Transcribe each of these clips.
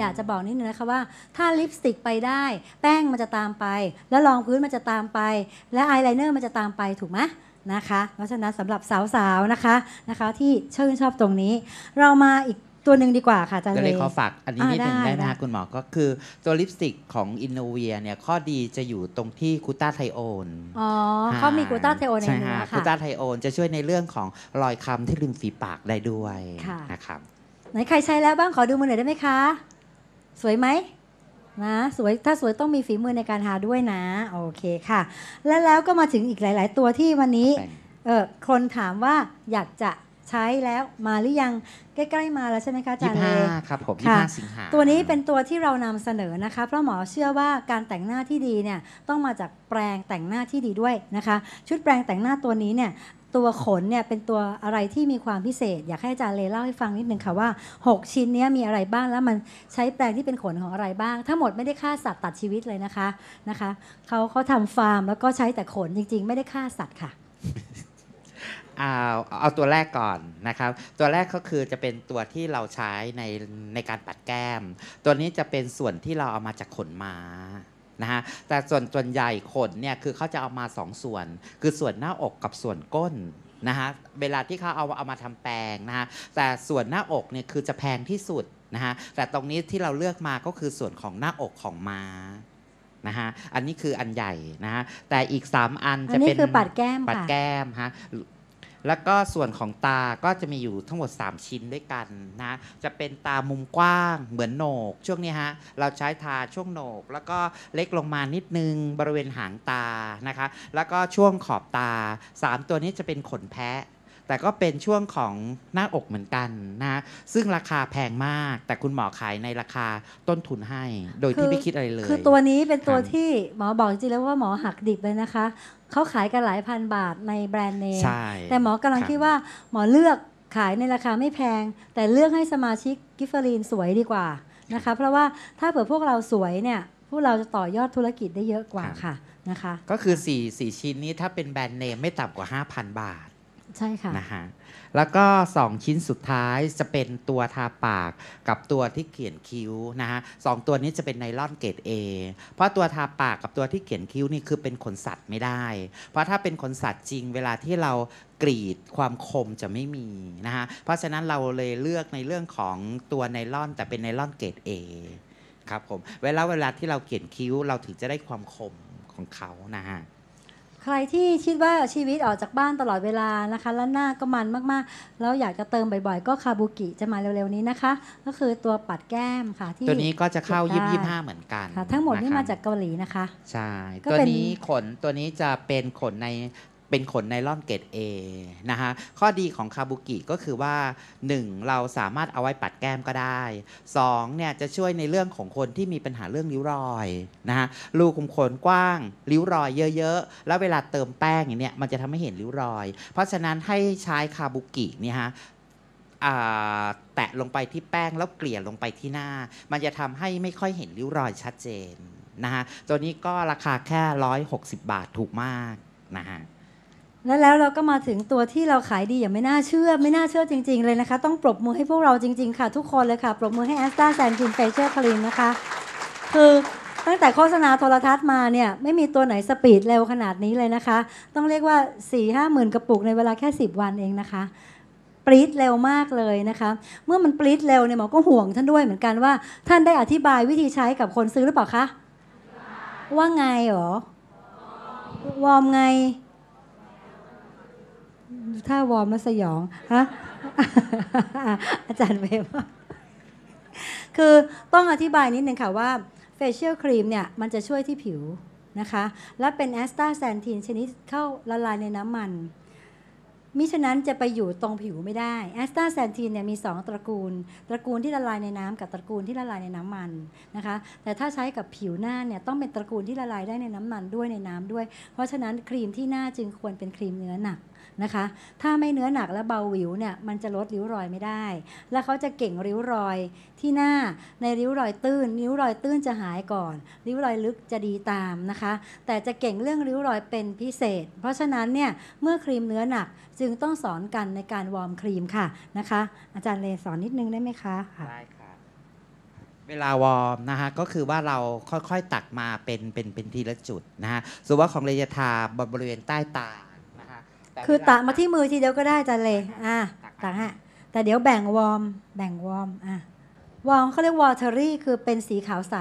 อยากจะบอกนิดนึงนะคะว่า ถ้าลิปสติกไปได้ แป้งมันจะตามไป แล้วรองพื้นมันจะตามไป และอายไลเนอร์มันจะตามไปถูกไหมนะคะเพราะฉะนั้นสำหรับสาวๆนะคะนะคะ ที่ชื่นชอบตรงนี้ เรามาอีกตัวหนึ่งดีกว่าค่ะอาจารย์ก็เลเลยขอฝากอันนี้อ่านิดหนึ่งได้ได้ไหมได้ คะคุณหมอ ก็คือตัวลิปสติกของอินโนเวียเนี่ยข้อดีจะอยู่ตรงที่กูต้าไทโอนอ๋อเขามีกลูตาเทโอนในใช่เนื้อฮะค่ะกูต้าไทโอนจะช่วยในเรื่องของรอยคล้ำที่ริมฝีปากได้ด้วยค่ะ นะครับ ไหนใครใช้แล้วบ้างขอดูมือหน่อยได้ไหมคะ สวยไหมนะสวยถ้าสวยต้องมีฝีมือในการทาด้วยนะโอเคค่ะ และแล้วก็มาถึงอีกหลาย ๆ ตัวที่วันนี้แต่งเออคนถามว่าอยากจะใช้แล้วมาหรือยังใกล้ๆมาแล้วใช่ไหมคะอาจารย์เล25ครับผมค่ะ25สิงหาตัวนี้เป็นตัวที่เรานำเสนอนะคะ เพราะหมอเชื่อว่าการแต่งหน้าที่ดีเนี่ยต้องมาจากแปรงแต่งหน้าที่ดีด้วยนะคะ ชุดแปรงแต่งหน้าตัวนี้เนี่ย ตัวขนเนี่ยเป็นตัวอะไรที่มีความพิเศษ อยากให้อาจารย์เลเล่าให้ฟังนิดนึงค่ะว่า 6 ชิ้นนี้มีอะไรบ้างแล้วมันใช้แปรงที่เป็นขนของอะไรบ้าง ทั้งหมดไม่ได้ฆ่าสัตว์ตัดชีวิตเลยนะคะนะคะเขาเขาทำฟาร์มแล้วก็ใช้แต่ขนจริง ๆ ไม่ได้ฆ่าสัตว์ค่ะเอาเอาตัวแรกก่อนนะครับ ตัวแรกก็คือจะเป็นตัวที่เราใช้ในในการปัดแก้ม ตัวนี้จะเป็นส่วนที่เราเอามาจากขนม้า นะฮะแต่ส่วนส่วนใหญ่ขนเนี่ยคือเขาจะเอามาสองส่วน คือส่วนหน้าอกกับส่วนก้นนะฮะเวลาที่เขาเอาเอามาทำแปรงนะฮะแต่ส่วนหน้าอกเนี่ยคือจะแพงที่สุดนะฮะแต่ตรงนี้ที่เราเลือกมาก็คือส่วนของหน้าอกของม้านะฮะอันนี้คืออันใหญ่นะฮะแต่อีก 3 อันอัจะนนี้เป็นคือปัดแก้มปัดค่ะแก้มฮะ แล้วก็ส่วนของตาก็จะมีอยู่ทั้งหมด 3 ชิ้นด้วยกันนะจะเป็นตามุมกว้างเหมือนโหนก ช่วงนี้ฮะเราใช้ทาช่วงโหนก แล้วก็เล็กลงมานิดนึงบริเวณหางตานะคะ แล้วก็ช่วงขอบตา 3 ตัวนี้จะเป็นขนแพะ แต่ก็เป็นช่วงของหน้าอกเหมือนกันนะซึ่งราคาแพงมาก แต่คุณหมอขายในราคาต้นทุนให้ โดยที่ไม่คิดอะไรเลย คือตัวนี้เป็นตัวครับที่หมอบอกจริงๆแล้วว่าหมอหักดิบเลยนะคะ เขาขายกันหลายพันบาทในแบรนด์เนมใช่แต่หมอกำลังรับคิดว่าหมอเลือกขายในราคาไม่แพง แต่เลือกให้สมาชิกกิฟเฟอรีนสวยดีกว่านะคะเพราะว่าถ้าเผื่อพวกเราสวยเนี่ยพวกเราจะต่อยอดธุรกิจได้เยอะกว่าค่ะนะคะ ก็คือ4 4ชิ้นนี้ถ้าเป็นแบรนด์เนมไม่ต่ำกว่า 5,000 บาท ใช่ค่ะนะฮะแล้วก็ 2 ชิ้นสุดท้ายจะเป็นตัวทาปากกับตัวที่เขียนคิ้วนะฮะสองตัวนี้จะเป็นไนลอนเกรด A เพราะตัวทาปากกับตัวที่เขียนคิ้วนี่คือเป็นขนสัตว์ไม่ได้ เพราะถ้าเป็นขนสัตว์จริง เวลาที่เรากรีดความคมจะไม่มีนะฮะเพราะฉะนั้นเราเลยเลือกในเรื่องของตัวไนลอนแต่เป็นไนลอนเกรด A ครับผมเวลาเวลาที่เราเขียนคิ้วเราถึงจะได้ความคมของเขานะฮะ ใครที่คิดว่าชีวิตออกจากบ้านตลอดเวลานะคะ แล้วหน้าก็มันมากๆ แล้วอยากจะเติมบ่อยๆ ก็คาบุกิจะมาเร็วๆนี้นะคะ ก็คือตัวปัดแก้มค่ะที่ตัวนี้ก็จะเข้าเก็บได้ยิบยิบห้าเหมือนกันค่ะทั้งหมดนี่ะครับมาจากเกาหลีนะคะ ใช่ก็ตัวเป็นนี้ขนตัวนี้จะเป็นขนใน เป็นขนไนล่อนเกรด A นะฮะข้อดีของคาบุกิก็คือว่า 1. เราสามารถเอาไว้ปัดแก้มก็ได้ 2. เนี่ยจะช่วยในเรื่องของคนที่มีปัญหาเรื่องริ้วรอยนะฮะรูขุมขนกว้าง ริ้วรอยเยอะๆ แล้วเวลาเติมแป้งอย่างเนี้ยมันจะทำให้เห็นริ้วรอย เพราะฉะนั้นให้ใช้คาบุกิเนี่ยฮะแตะลงไปที่แป้งแล้วเกลี่ยลงไปที่หน้า มันจะทำให้ไม่ค่อยเห็นริ้วรอยชัดเจนนะฮะตัวนี้ก็ราคาแค่ 160 บาทถูกมากนะฮะ แล้วแล้วเราก็มาถึงตัวที่เราขายดีอย่างไม่น่าเชื่อ ไม่น่าเชื่อจริง ๆ เลยนะคะ ต้องปรบมือให้พวกเราจริง ๆ ค่ะ ทุกคนเลยค่ะ ปรบมือให้แอสตาแซนกินเฟเชียลคลีนนะคะ คือตั้งแต่โฆษณาโทรทัศน์มาเนี่ย ไม่มีตัวไหนสปีดเร็วขนาดนี้เลยนะคะ ต้องเรียกว่า 4 5 0 0 0 0กระปุกในเวลาแค่ 10 วันเองนะคะปรีดเร็วมากเลยนะคะ เมื่อมันปรีดเร็วเนี่ยหมอก็ห่วงท่านด้วยเหมือนกันว่า ท่านได้อธิบายวิธีใช้กับคนซื้อหรือเปล่าคะว่าไงหรอวอร์มไง ถ้าวอร์มแล้วสยองฮะอาจารย์เวฟคือต้องอธิบายนิดนึงค่ะว่าเฟเชียลครีมเนี่ย มันจะช่วยที่ผิวนะคะ และเป็นแอสตาแซนทีนชนิดเข้าละลายในน้ำมัน มิฉะนั้นจะไปอยู่ตรงผิวไม่ได้แอสตาแซนทีนเนี่ยมี 2 ตระกูล ตระกูลที่ละลายในน้ำกับตระกูลที่ละลายในน้ำมันนะคะ แต่ถ้าใช้กับผิวหน้าเนี่ยต้องเป็นตระกูลที่ละลายได้ในน้ำมันด้วยในน้ำด้วย เพราะฉะนั้นครีมที่หน้าจึงควรเป็นครีมเนื้อหนัก นะคะ ถ้าไม่เนื้อหนักและเบาหวิวเนี่ยมันจะลดริ้วรอยไม่ได้ และเขาจะเก่งริ้วรอยที่หน้าในริ้วรอยตื้น ริ้วรอยตื้นจะหายก่อน ริ้วรอยลึกจะดีตามนะคะ แต่จะเก่งเรื่องริ้วรอยเป็นพิเศษ เพราะฉะนั้นเนี่ยเมื่อครีมเนื้อหนักจึงต้องสอนกันในการวอร์มครีมค่ะนะคะ อาจารย์เลสอนนิดนึงได้ไหมคะได้ครับเวลาวอร์มนะฮะก็คือว่าเราค่อยๆตักมาเป็นเป็นเป็นทีละจุดนะฮะส่วนว่าของเรยทาบริเวณใต้ตา คือเวลตะมาที่มือทีเดียวก็ได้จันเลย อะตักฮะแต่เดี๋ยวแบ่งวอร์มแบ่งวอร์มอะวอร์มเขาเรียกวอเทอรี่คือเป็นสีขาวใส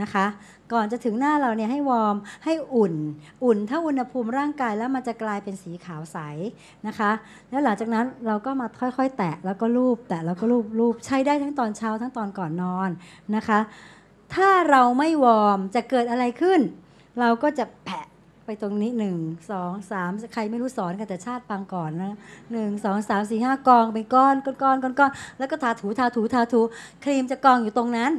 นะคะ ก่อนจะถึงหน้าเราเนี่ยให้วอร์มให้อุ่น อุ่นถ้าอุณหภูมิร่างกายแล้วมันจะกลายเป็นสีขาวใสนะคะ แล้วหลังจากนั้นเราก็มาค่อยๆ แตะแล้วก็ลูบแตะแล้วก็ลูบลูบใช้ได้ทั้งตอนเช้าทั้งตอนก่อนนอนนะคะ ถ้าเราไม่วอร์มจะเกิดอะไรขึ้น เราก็จะแผะ ไปตรงนี้หนึ่งสองสามใครไม่รู้สอนกันแต่ชาติปังก่อนนะหนึ่งสองสามสี่ห้ากองเป็นก้อนก้อนก้อนก้อนก้อนแล้วก็ทาถูทาถูทาถูครีมจะกองอยู่ตรงนั้น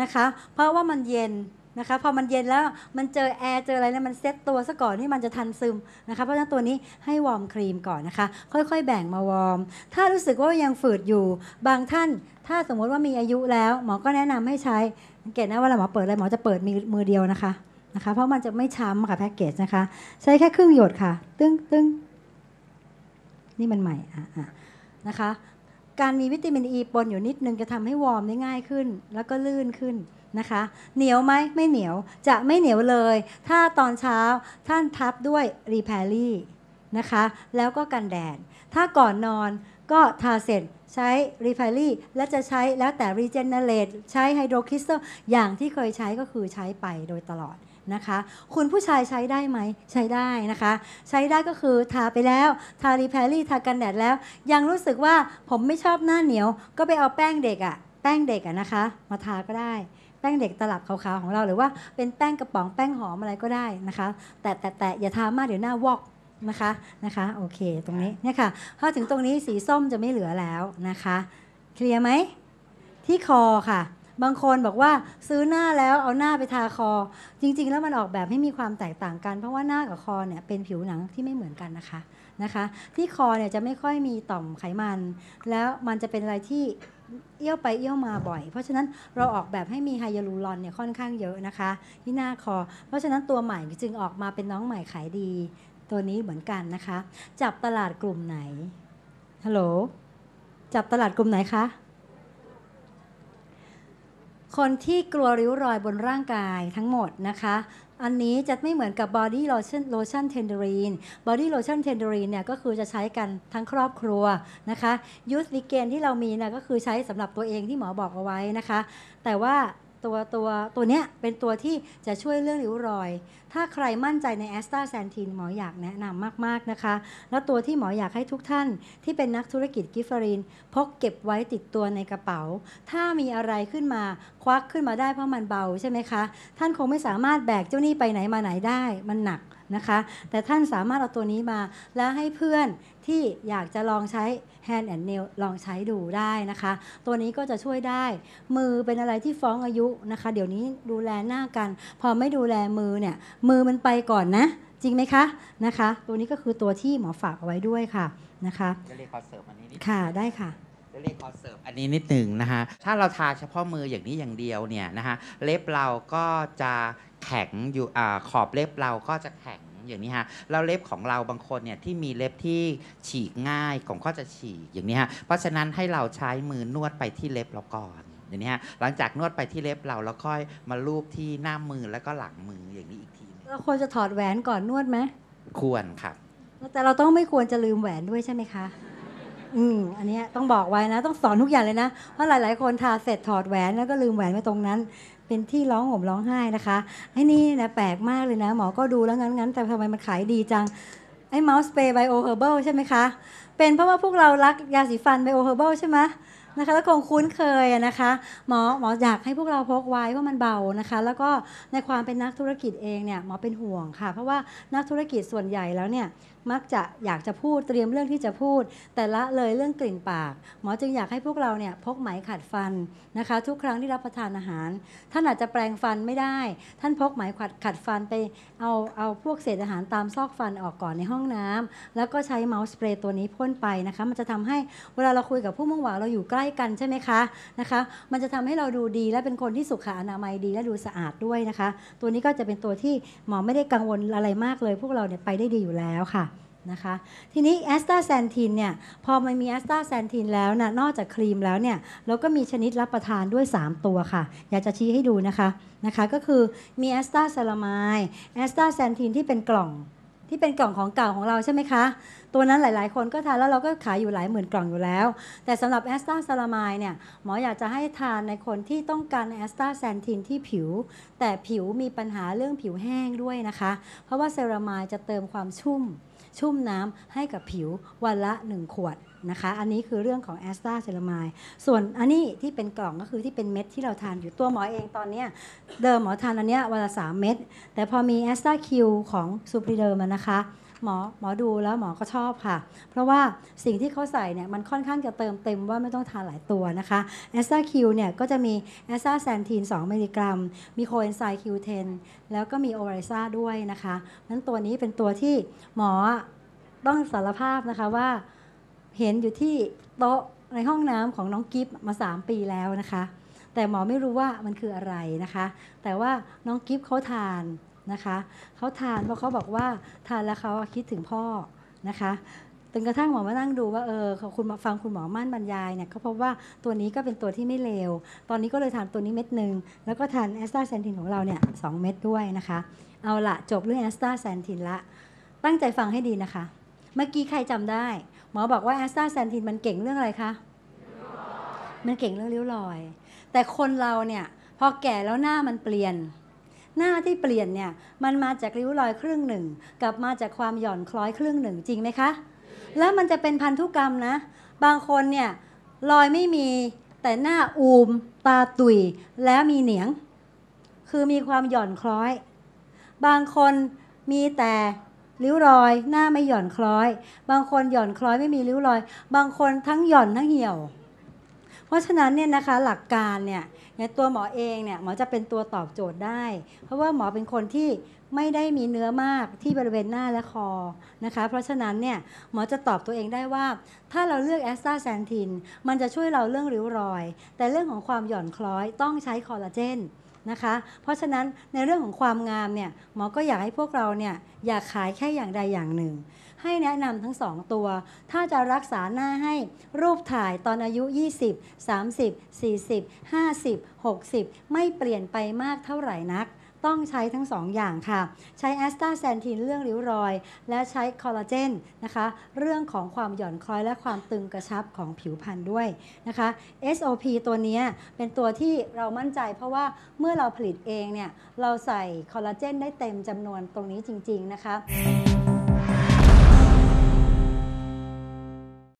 นะคะ เพราะว่ามันเย็นนะคะพอมันเย็นแล้วมันเจอแอร์เจออะไรแล้วมันเซ็ตตัวซะก่อนที่มันจะทันซึมนะคะเพราะฉะนั้นตัวนี้ให้วอร์มครีมก่อนนะคะ ค่อยๆ แบ่งมาวอร์ม ถ้ารู้สึกว่ายังฝืดอยู่ บางท่าน ถ้าสมมติว่ามีอายุแล้ว หมอก็แนะนำให้ใช้สังเกตนะเวลาหมอเปิดอะไรหมอจะเปิดมีมือเดียวนะคะ นะคะ เพราะมันจะไม่ช้ำค่ะแพ็กเกจนะคะ ใช้แค่ครึ่งหยดค่ะ ตึ้งตึ้งนี่มันใหม่อะอะนะคะ การมีวิตามินอ e ีปนอยู่นิดนึงจะทำให้วอร์มได้ง่ายขึ้น แล้วก็ลื่นขึ้นนะคะ เหนียวไหมไม่เหนียวจะไม่เหนียวเลย ถ้าตอนเช้าท่านทับด้วยรีแพรลี่นะคะ แล้วก็กันแดด ถ้าก่อนนอนก็ทาเสร็จใช้รีไฟลี่และจะใช้แล้วแต่รีเจนเนเรตใช้ไฮโดรคริสตัลอย่างที่เคยใช้ก็คือใช้ไปโดยตลอด นะคะ คุณผู้ชายใช้ได้ไหมใช้ได้นะคะ ใช้ได้ก็คือทาไปแล้ว ทารีแพรลี่ทากันแดดแล้ว ยังรู้สึกว่าผมไม่ชอบหน้าเหนียว ก็ไปเอาแป้งเด็กอะแป้งเด็กอะนะคะ มาทาก็ได้แป้งเด็กตลับขาวๆของเราหรือว่าเป็นแป้งกระป๋องแป้งหอมอะไรก็ได้นะคะ แต่แต่แต่อย่าทามากเดี๋ยวหน้าวอกนะคะนะคะโอเคตรงนี้เนี่ยค่ะพอถึงตรงนี้สีส้มจะไม่เหลือแล้วนะคะ เคลียร์ไหมที่คอค่ะ บางคนบอกว่าซื้อหน้าแล้วเอาหน้าไปทาคอ จริง ๆ แล้วมันออกแบบให้มีความแตกต่างกัน เพราะว่าหน้ากับคอเนี่ยเป็นผิวหนังที่ไม่เหมือนกันนะคะนะคะ ที่คอเนี่ยจะไม่ค่อยมีต่อมไขมัน แล้วมันจะเป็นอะไรที่เอี้ยวไปเอี้ยวมาบ่อย เพราะฉะนั้นเราออกแบบให้มีไฮยาลูรอนเนี่ยค่อนข้างเยอะนะคะ ที่หน้าคอ เพราะฉะนั้นตัวใหม่จึงออกมาเป็นน้องใหม่ขายดี ตัวนี้เหมือนกันนะคะ จับตลาดกลุ่มไหนฮัลโหลจับตลาดกลุ่มไหนคะ คนที่กลัวริ้วรอยบนร่างกายทั้งหมดนะคะ อันนี้จะไม่เหมือนกับ body lotion lotion tenderine body lotion tenderine เนี่ยก็คือจะใช้กันทั้งครอบครัวนะคะ youth weekend ที่เรามีนะก็คือใช้สำหรับตัวเองที่หมอบอกเอาไว้นะคะ แต่ว่า ตัวตัวตัวเนี้ยเป็นตัวที่จะช่วยเรื่องริ้วรอย ถ้าใครมั่นใจในแอสตาแซนทินหมออยากแนะนำมาก ๆ นะคะ แล้วตัวที่หมออยากให้ทุกท่านที่เป็นนักธุรกิจกิฟฟอรินพกเก็บไว้ติดตัวในกระเป๋า ถ้ามีอะไรขึ้นมาควักขึ้นมาได้เพราะมันเบาใช่ไหมคะ ท่านคงไม่สามารถแบกเจ้าหนี้ไปไหนมาไหนได้มันหนักนะคะ แต่ท่านสามารถเอาตัวนี้มาแล้วให้เพื่อน ที่อยากจะลองใช้ hand and nail ลองใช้ดูได้นะคะ ตัวนี้ก็จะช่วยได้ มือเป็นอะไรที่ฟ้องอายุนะคะ เดี๋ยวนี้ดูแลหน้ากัน พอไม่ดูแลมือเนี่ยมือมันไปก่อนนะ จริงไหมคะนะคะ ตัวนี้ก็คือตัวที่หมอฝากเอาไว้ด้วยค่ะนะคะจะเรียกคอเสิร์ฟอันนี้นิดค่ะได้ค่ะจะเรียกคอเสิร์ฟอันนี้นิดหนึ่งนะฮะถ้าเราทาเฉพาะมืออย่างนี้อย่างเดียวเนี่ยนะฮะเล็บเราก็จะแข็งอยู่อาขอบเล็บเราก็จะแข็ง อย่างนี้ฮะแล้วเล็บของเราบางคนเนี่ยที่มีเล็บที่ฉีกง่ายของก็จะฉีกอย่างนี้ฮะเพราะฉะนั้นให้เราใช้มือนวดไปที่เล็บเราก่อนอย่างนี้ฮะหลังจากนวดไปที่เล็บเราแล้วค่อยมาลูบที่หน้ามือแล้วก็หลังมืออย่างนี้อีกทีหนึ่งเราควรจะถอดแหวนก่อนนวดไหมควรครับ แต่เราต้องไม่ควรจะลืมแหวนด้วยใช่ไหมคะ อืม อันเนี้ยต้องบอกไว้นะ ต้องสอนทุกอย่างเลยนะ เพราะหลาย ๆ คนทาเสร็จถอดแหวนแล้วก็ลืมแหวนไว้ตรงนั้น เป็นที่ร้องห่มร้องไห้นะคะไอ้นี่นะแปลกมากเลยนะ หมอก็ดูแล้วงั้นๆแต่ทำไมมันขายดีจัง ไอ้เมาส์สเปรย์ไบโอเฮอร์เบิลใช่ไหมคะ เป็นเพราะว่าพวกเรารักยาสีฟันไบโอเฮอร์เบิลใช่ไหมนะคะแล้วคงคุ้นเคยนะคะหมอหมออยากให้พวกเราพกไว้ว่าะมันเบานะคะ แล้วก็ในความเป็นนักธุรกิจเองเนี่ยหมอเป็นห่วงค่ะ เพราะว่านักธุรกิจส่วนใหญ่แล้วเนี่ย มักจะอยากจะพูดเตรียมเรื่องที่จะพูด แต่ละเลยเรื่องกลิ่นปาก หมอจึงอยากให้พวกเราเนี่ยพกไหมขัดฟันนะคะ ทุกครั้งที่รับประทานอาหาร ท่านอาจจะแปลงฟันไม่ได้ ท่านพกไหมขัดขัดฟันไปเอาเอาพวกเศษอาหารตามซอกฟันออกก่อนในห้องน้ำแล้วก็ใช้เมาส์สเปรย์ตัวนี้พ่นไปนะคะ มันจะทำให้เวลาเราคุยกับผู้มุ่งหวังเราอยู่ใกล้กันใช่ไหมคะนะคะ มันจะทำให้เราดูดีและเป็นคนที่สุขอนามัยดีและดูสะอาดด้วยนะคะ ตัวนี้ก็จะเป็นตัวที่หมอไม่ได้กังวลอะไรมากเลย พวกเราเนี่ยไปได้ดีอยู่แล้วค่ะ นะคะ ทีนี้แอสตาแซนทินเนี่ยพอมันมีแอสตาแซนทินแล้วนะนอกจากครีมแล้วเนี่ยเราก็มีชนิดรับประทานด้วย 3 ตัวค่ะ อยากจะชี้ให้ดูนะคะนะคะก็คือมีแอสตาเซรามายแอสตาแซนทินที่เป็นกล่องที่เป็นกล่องของเก่าของเราใช่ไหมคะ ตัวนั้นหลาย ๆ คนก็ทานแล้วเราก็ขายอยู่หลายหมื่นกล่องอยู่แล้ว แต่สำหรับแอสตาเซรามายเนี่ยหมออยากจะให้ทานในคนที่ต้องการแอสตาแซนทินที่ผิว แต่ผิวมีปัญหาเรื่องผิวแห้งด้วยนะคะ เพราะว่าเซรามายจะเติมความชุ่ม ชุ่มน้ำให้กับผิววันละ 1 ขวดนะคะอันนี้คือเรื่องของแอสตาเซรามายส่วนอันนี้ที่เป็นกล่องก็คือที่เป็นเม็ดที่เราทานอยู่ตัวหมอเองตอนเนี้ยเดิมหมอทานอันเนี้ยวันละสามเม็ดแต่พอมีแอสตาคิวของซูปรีเดิมนะคะ หมอหมอดูแล้วหมอก็ชอบค่ะ เพราะว่าสิ่งที่เขาใส่เนี่ยมันค่อนข้างจะเติมเต็มว่าไม่ต้องทานหลายตัวนะคะแอสตาคิวเนี่ยก็จะมีแอสตาแซนทีน2มิลลิกรัม มีโคเอนไซม์คิวเทนแล้วก็มีโอไรซ่าด้วยนะคะนั้นตัวนี้เป็นตัวที่หมอต้องสารภาพนะคะว่าเห็นอยู่ที่โต๊ะในห้องน้ำของน้องกิฟมา 3 ปีแล้วนะคะ แต่หมอไม่รู้ว่ามันคืออะไรนะคะ แต่ว่าน้องกิฟเขาทาน นะคะเขาทานเพราะเขาบอกว่าทานแล้วเขาคิดถึงพ่อนะคะจนกระทั่งหมอมานั่งดูว่าเออคุณฟังคุณหมอมั่นบรรยายเนี่ยเขาพบว่าตัวนี้ก็เป็นตัวที่ไม่เลว ตอนนี้ก็เลยทานตัวนี้เม็ดหนึ่งแล้วก็ทานแอสตาแซนทินของเราเนี่ยสองเม็ดด้วยนะคะ เอาละจบเรื่องแอสตาแซนทินละ ตั้งใจฟังให้ดีนะคะ เมื่อกี้ใครจำได้ หมอบอกว่าแอสตาแซนทินมันเก่งเรื่องอะไรคะมันเก่งเรื่องริ้วรอย แต่คนเราเนี่ยพอแก่แล้วหน้ามันเปลี่ยน หน้าที่เปลี่ยนเนี่ยมันมาจากริ้วรอยครึ่งหนึ่งกับมาจากความหย่อนคล้อยครึ่งหนึ่งจริงไหมคะ แล้วมันจะเป็นพันธุกรรมนะ บางคนเนี่ยรอยไม่มีแต่หน้าอูม ตาตุยแล้วมีเหนียง คือมีความหย่อนคล้อย บางคนมีแต่ริ้วรอย หน้าไม่หย่อนคล้อย บางคนหย่อนคล้อยไม่มีริ้วรอย บางคนทั้งหย่อนทั้งเหี่ยว ราะฉะนั้นเนี่ยนะคะหลักการเนี่ยในตัวหมอเองเนี่ยหมอจะเป็นตัวตอบโจทย์ได้ เพราะว่าหมอเป็นคนที่ไม่ได้มีเนื้อมากที่บริเวณหน้าและคอนะคะ เพราะฉะนั้นเนี่ยหมอจะตอบตัวเองได้ว่า ถ้าเราเลือกแอสตาแซนทินมันจะช่วยเราเรื่องริ้วรอย แต่เรื่องของความหย่อนคล้อยต้องใช้คอลลาเจนนะคะ เพราะฉะนั้นในเรื่องของความงามเนี่ยหมอก็อยากให้พวกเราเนี่ยอยากขายแค่อย่างใดอย่างหนึ่ง ให้แนะนำทั้ง2ตัว ถ้าจะรักษาหน้าให้รูปถ่ายตอนอายุ 20 30 40 50 60 ไม่เปลี่ยนไปมากเท่าไหร่นัก ต้องใช้ทั้ง2ออย่างค่ะ ใช้แอสตาแซนทินเรื่องริ้วรอย และใช้คอลลาเจนนะคะ เรื่องของความหย่อนคล้อยและความตึงกระชับของผิวพรรณด้วยนะคะ SOP ตัวนี้เป็นตัวที่เรามั่นใจเพราะว่าเมื่อเราผลิตเองเนี่ย เราใส่คอลลาเจนได้เต็มจำนวนตรงนี้จริง ๆ นะคะ